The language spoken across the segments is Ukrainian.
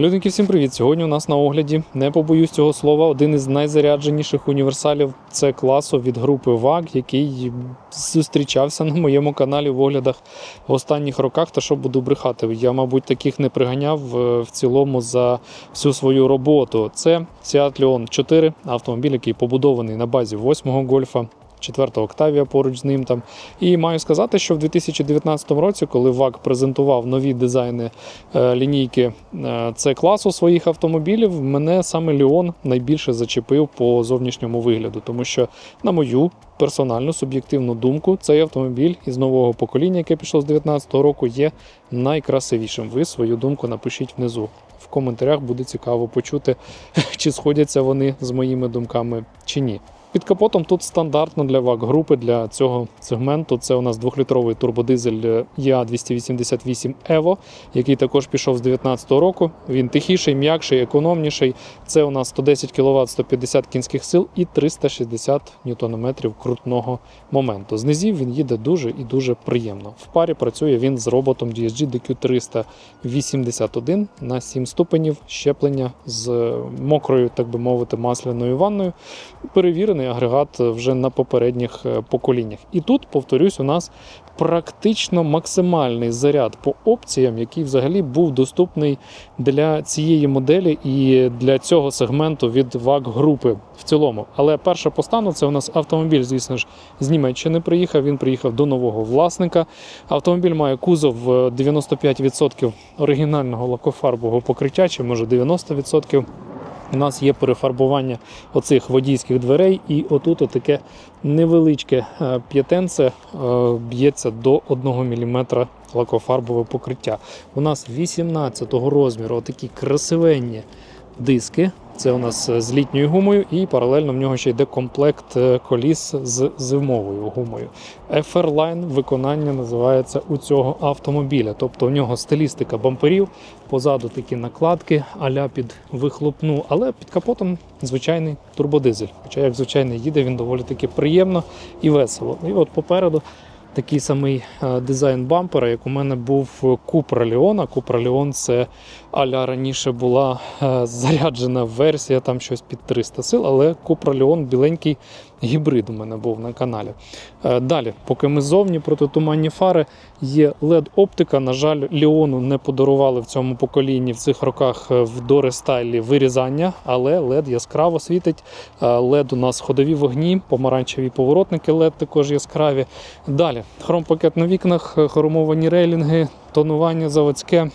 Людники, всім привіт! Сьогодні у нас на огляді, не побоюсь цього слова, один із найзарядженіших універсалів це класу від групи ВАГ, який зустрічався на моєму каналі в оглядах в останніх роках. Та що буду брехати, я, мабуть, таких не приганяв е, в цілому за всю свою роботу. Це Seat Leon 4, автомобіль, який побудований на базі 8-го гольфа. 4 Октавія поруч з ним там. І маю сказати, що в 2019 році, коли ВАГ презентував нові дизайни е, лінійки е, це класу своїх автомобілів, мене саме Леон найбільше зачепив по зовнішньому вигляду, тому що, на мою персональну суб'єктивну думку, цей автомобіль із нового покоління, яке пішло з 2019 року, є найкрасивішим. Ви свою думку напишіть внизу. В коментарях буде цікаво почути, чи сходяться вони з моїми думками чи ні. Під капотом тут стандартно для ВАГ групи для цього сегменту. Це у нас 2-літровий турбодизель EA288 Evo, який також пішов з 2019 року. Він тихіший, м'якший, економніший. Це у нас 110 кВт, 150 кінських сил і 360 Нм крутного моменту. З низів він їде дуже і дуже приємно. В парі працює він з роботом DSG DQ381 на 7 ступенів щеплення з мокрою, так би мовити, масляною ванною. Перевірений агрегат вже на попередніх е, поколіннях. І тут, повторюсь, у нас практично максимальний заряд по опціям, який взагалі був доступний для цієї моделі і для цього сегменту від ВАГ групи в цілому. Але перше по стану це у нас автомобіль, звісно ж, з Німеччини приїхав. Він приїхав до нового власника. Автомобіль має кузов е, 95% оригінального лакофарбового покриття, чи може 90%. У нас є перефарбування оцих водійських дверей, і отут таке невеличке е, п'ятенце е, б'ється до 1 мм лакофарбове покриття. У нас 18-го розміру отакі красивенні диски. Це у нас е, з літньою гумою, і паралельно в нього ще йде комплект е, коліс з зимовою гумою. FR-Line виконання називається у цього автомобіля. Тобто у нього стилістика бамперів, позаду такі накладки аля під вихлопну, але під капотом звичайний турбодизель. Хоча як звичайний їде, він доволі таки приємно і весело. І от попереду такий самий е, дизайн бампера, як у мене був Купра Ліона. Купра Ліон це аля раніше була е, заряджена версія, там щось під 300 сил, але Купра Ліон біленький гібрид у мене був на каналі. Е, Далі, поки ми ззовні протитуманні фари, є LED-оптика. На жаль, Леону не подарували в цьому поколінні в цих роках е, в дорестайлі вирізання, але LED яскраво світить. Е, LED у нас ходові вогні, помаранчеві поворотники LED також яскраві. Далі, хромпакет на вікнах, хромовані рейлінги, тонування заводське.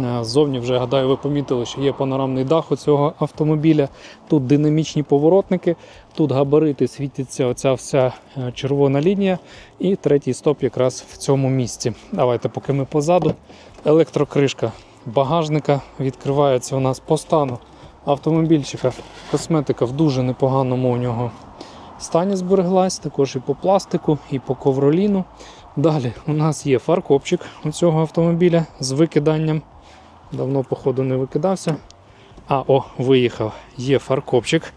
Е, Ззовні вже гадаю, ви помітили, що є панорамний дах у цього автомобіля. Тут динамічні поворотники, тут габарити світиться оця вся е, червона лінія. І третій стоп якраз в цьому місці. Давайте, поки ми позаду. Електрокришка багажника відкривається у нас по стану автомобільчика. Косметика в дуже непоганому у нього стані збереглась, також і по пластику, і по ковроліну. Далі у нас є фаркопчик у цього автомобіля з викиданням. Давно, походу, не викидався. А, о, виїхав. Є фаркопчик.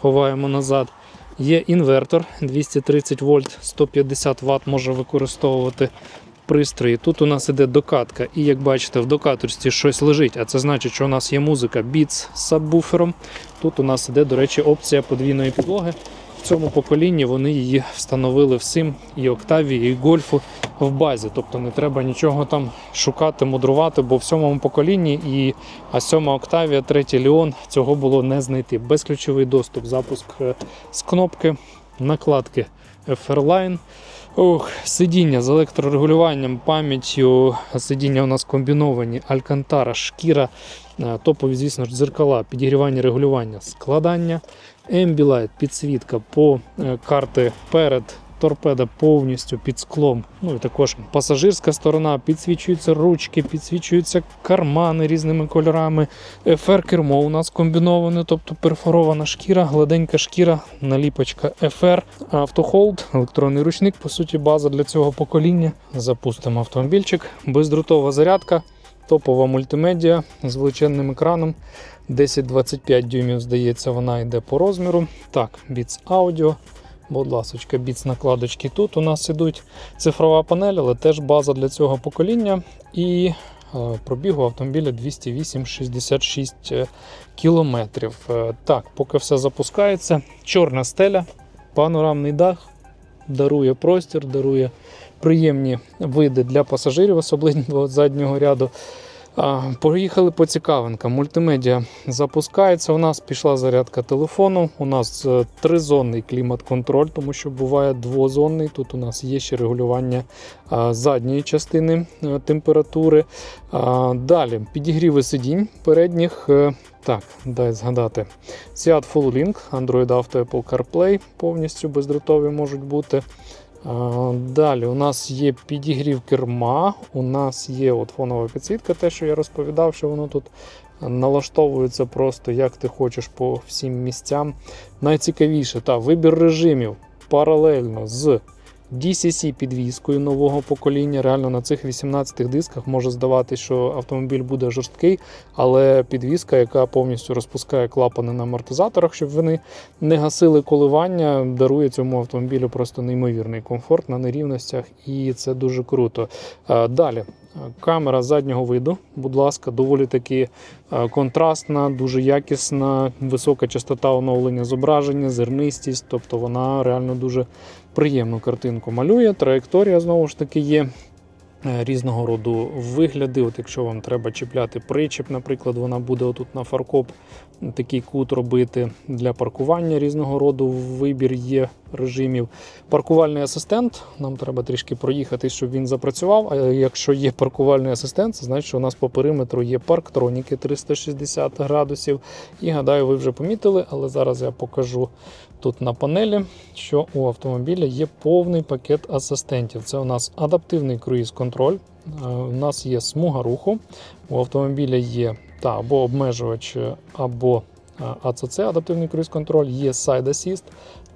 Ховаємо назад. Є інвертор 230 вольт, 150 Вт може використовувати пристрої. Тут у нас іде докатка, і як бачите, в докаторці щось лежить, а це значить, що у нас є музика Beats з сабвуфером. Тут у нас іде, до речі, опція подвійної підлоги. В цьому поколінні вони її встановили всім і Октавії, і Гольфу в базі. Тобто не треба нічого там шукати, мудрувати, бо в сьомому поколінні і а сьома Октавія, третій Леон цього було не знайти. Безключовий доступ, запуск е, з кнопки, накладки FR-Line. Ох, сидіння з електрорегулюванням, пам'яттю. Сидіння у нас комбіновані, алькантара, шкіра, е, топові, звісно ж, дзеркала, підігрівання, регулювання, складання, Ambilight, підсвітка по е, карти перед. Торпеда повністю під склом. Ну і також пасажирська сторона, підсвічуються ручки, підсвічуються кармани різними кольорами. FR кермо у нас комбіноване, тобто перфорована шкіра, гладенька шкіра, наліпочка FR, автохолд, електронний ручник, по суті, база для цього покоління. Запустимо автомобільчик, бездрутова зарядка, топова мультимедіа з величезним екраном. 10-25 дюймів, здається, вона йде по розміру. Так, Beats Audio. Будь ласочка, Beats накладочки тут у нас ідуть цифрова панель, але теж база для цього покоління. І Е, Пробігу автомобіля 208-66 е, кілометрів. Е, Так, поки все запускається. Чорна стеля, панорамний дах, дарує простір, дарує приємні види для пасажирів, особливо заднього ряду. Поїхали по цікавинкам. Мультимедіа запускається. У нас пішла зарядка телефону. У нас е, тризонний клімат-контроль, тому що буває двозонний. Тут у нас є ще регулювання задньої частини е, температури. Далі підігріви сидінь передніх. Е, Так, дай згадати. Seat Full Link, Android Auto, Apple CarPlay повністю бездротові можуть бути. Далі у нас є підігрів керма, у нас є от фонова підсвітка, те, що я розповідав, що воно тут налаштовується просто як ти хочеш по всім місцям. Найцікавіше, та вибір режимів паралельно з DCC підвіскою нового покоління. Реально на цих 18 дисках може здаватися, що автомобіль буде жорсткий, але підвіска, яка повністю розпускає клапани на амортизаторах, щоб вони не гасили коливання, дарує цьому автомобілю просто неймовірний комфорт на нерівностях, і це дуже круто. Е, Далі. Камера заднього виду, будь ласка, доволі таки е, контрастна, дуже якісна, висока частота оновлення зображення, зернистість, тобто вона реально дуже приємну картинку малює. Траєкторія знову ж таки є. Е, Різного роду вигляди. От якщо вам треба чіпляти причіп, наприклад, вона буде отут на фаркоп такий кут робити для паркування різного роду. Вибір є режимів. Паркувальний асистент. Нам треба трішки проїхати, щоб він запрацював. А якщо є паркувальний асистент, це значить, що у нас по периметру є парктроніки 360 градусів. І гадаю, ви вже помітили, але зараз я покажу тут на панелі, що у автомобіля є повний пакет асистентів. Це у нас адаптивний круїз-контроль. Е, У нас є смуга руху. У автомобіля є та або обмежувач, або АЦЦ, адаптивний круїз-контроль, є Side Assist,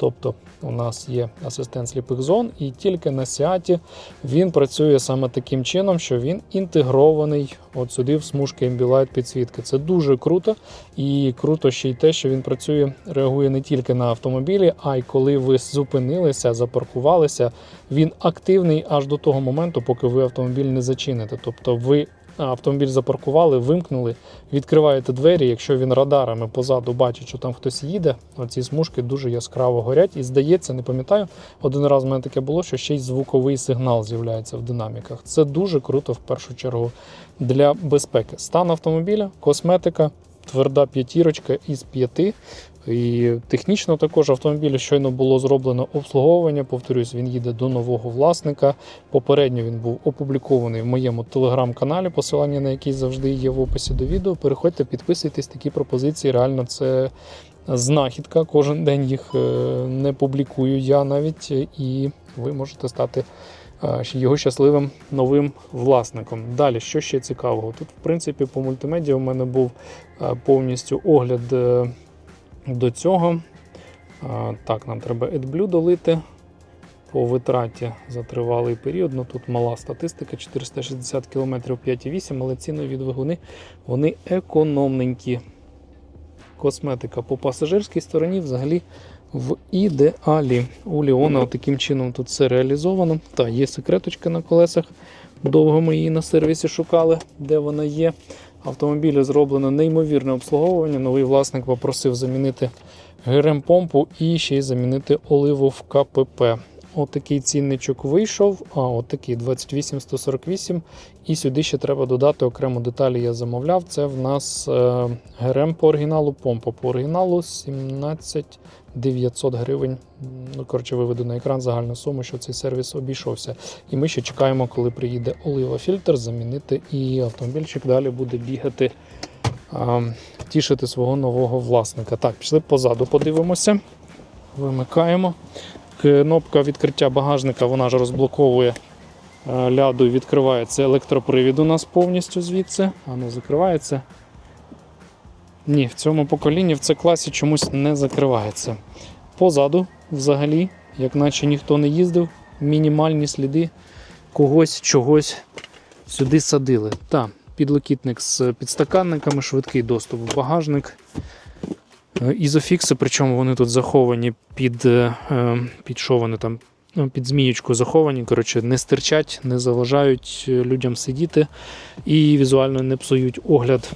тобто у нас є асистент сліпих зон, і тільки на Сіаті він працює саме таким чином, що він інтегрований от сюди в смужки Ambilight підсвітки. Це дуже круто, і круто ще й те, що він працює, реагує не тільки на автомобілі, а й коли ви зупинилися, запаркувалися. Він активний аж до того моменту, поки ви автомобіль не зачините. Тобто ви автомобіль запаркували, вимкнули, відкриваєте двері. Якщо він радарами позаду бачить, що там хтось їде, оці смужки дуже яскраво горять. І здається, не пам'ятаю, один раз в мене таке було, що ще й звуковий сигнал з'являється в динаміках. Це дуже круто в першу чергу для безпеки. Стан автомобіля, косметика, тверда п'ятірочка із п'яти. І технічно також автомобілю щойно було зроблено обслуговування. Повторюсь, він їде до нового власника. Попередньо він був опублікований в моєму телеграм-каналі, посилання на який завжди є в описі до відео. Переходьте, підписуйтесь, такі пропозиції. Реально, це знахідка. Кожен день їх е, не публікую я навіть, і ви можете стати е, його щасливим новим власником. Далі, що ще цікавого? Тут, в принципі, по мультимедіа у мене був е, повністю огляд до цього. Так, нам треба AdBlue долити по витраті за тривалий період. Ну тут мала статистика 460 км 5,8, але цінові двигуни вони економненькі. Косметика по пасажирській стороні взагалі в ідеалі. У Ліона таким чином тут все реалізовано. Та, є секреточка на колесах. Довго ми її на сервісі шукали, де вона є. Автомобілю зроблено неймовірне обслуговування. Новий власник попросив замінити ГРМ-помпу і ще й замінити оливу в КПП. Отакий цінничок вийшов, а отакий 28148. І сюди ще треба додати окремо деталі. Я замовляв. Це в нас е, ГРМ по оригіналу, помпа по оригіналу 17 900 гривень. Ну, коротше, виведу на екран загальну суму, що цей сервіс обійшовся. І ми ще чекаємо, коли приїде олива фільтр, замінити, і автомобільчик далі буде бігати, тішити свого нового власника. Так, пішли позаду, подивимося. Вимикаємо. Кнопка відкриття багажника вона ж розблоковує е, ляду і відкривається електропривід у нас повністю звідси. А не закривається. Ні, в цьому поколінні в це класі чомусь не закривається. Позаду, взагалі, як наче ніхто не їздив, мінімальні сліди когось чогось сюди садили. Та, підлокітник з підстаканниками, швидкий доступ в багажник. Е, Ізофікси, причому вони тут заховані під, е, е, під що вони там ну, під зміючку заховані. Коротше, не стирчать, не заважають людям сидіти і візуально не псують огляд.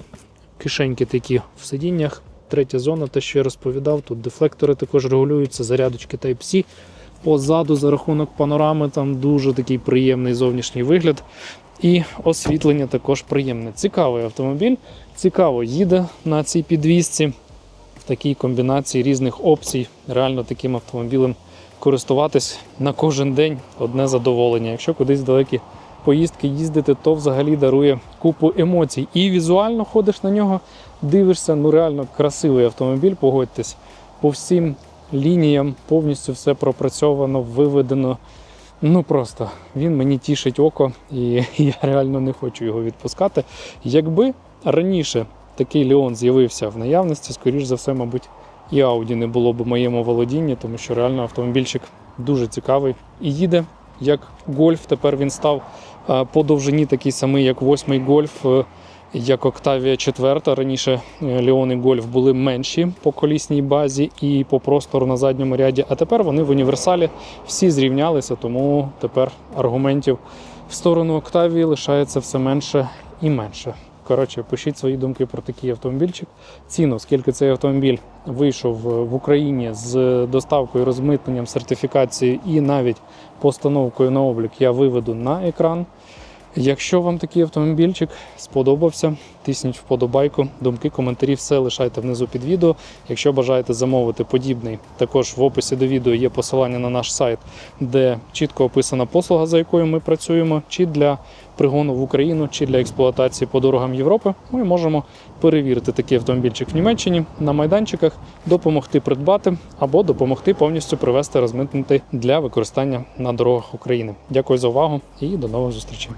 Кишеньки такі в сидіннях. Третя зона, те, що я розповідав. Тут дефлектори також регулюються, зарядочки Type-C. Позаду за рахунок панорами там дуже такий приємний зовнішній вигляд. І освітлення також приємне. Цікавий автомобіль, цікаво їде на цій підвісці такій комбінації різних опцій. Реально таким автомобілем користуватись на кожен день одне задоволення. Якщо кудись далекі поїздки їздити, то взагалі дарує купу емоцій. І візуально ходиш на нього, дивишся, ну реально красивий автомобіль, погодьтесь, по всім лініям повністю все пропрацьовано, виведено. Ну просто він мені тішить око, і я реально не хочу його відпускати. Якби раніше такий Леон з'явився в наявності, скоріш за все, мабуть, і Audi не було б моєму володінні, тому що реально автомобільчик дуже цікавий і їде як гольф. Тепер він став е, по довжині такий самий, як восьмий гольф, е, як Октавія 4. Раніше е, Леон і Гольф були менші по колісній базі і по простору на задньому ряді. А тепер вони в універсалі всі зрівнялися, тому тепер аргументів в сторону Октавії лишається все менше і менше. Коротше, пишіть свої думки про такий автомобільчик. Ціну, скільки цей автомобіль вийшов в Україні з доставкою, розмитненням, сертифікацією і навіть постановкою на облік, я виведу на екран. Якщо вам такий автомобільчик сподобався, тисніть вподобайку, думки, коментарі, все лишайте внизу під відео. Якщо бажаєте замовити подібний, також в описі до відео є посилання на наш сайт, де чітко описана послуга, за якою ми працюємо, чи для пригону в Україну, чи для експлуатації по дорогам Європи. Ми можемо перевірити такий автомобільчик в Німеччині на майданчиках, допомогти придбати або допомогти повністю привезти розмитнити для використання на дорогах України. Дякую за увагу і до нових зустрічей.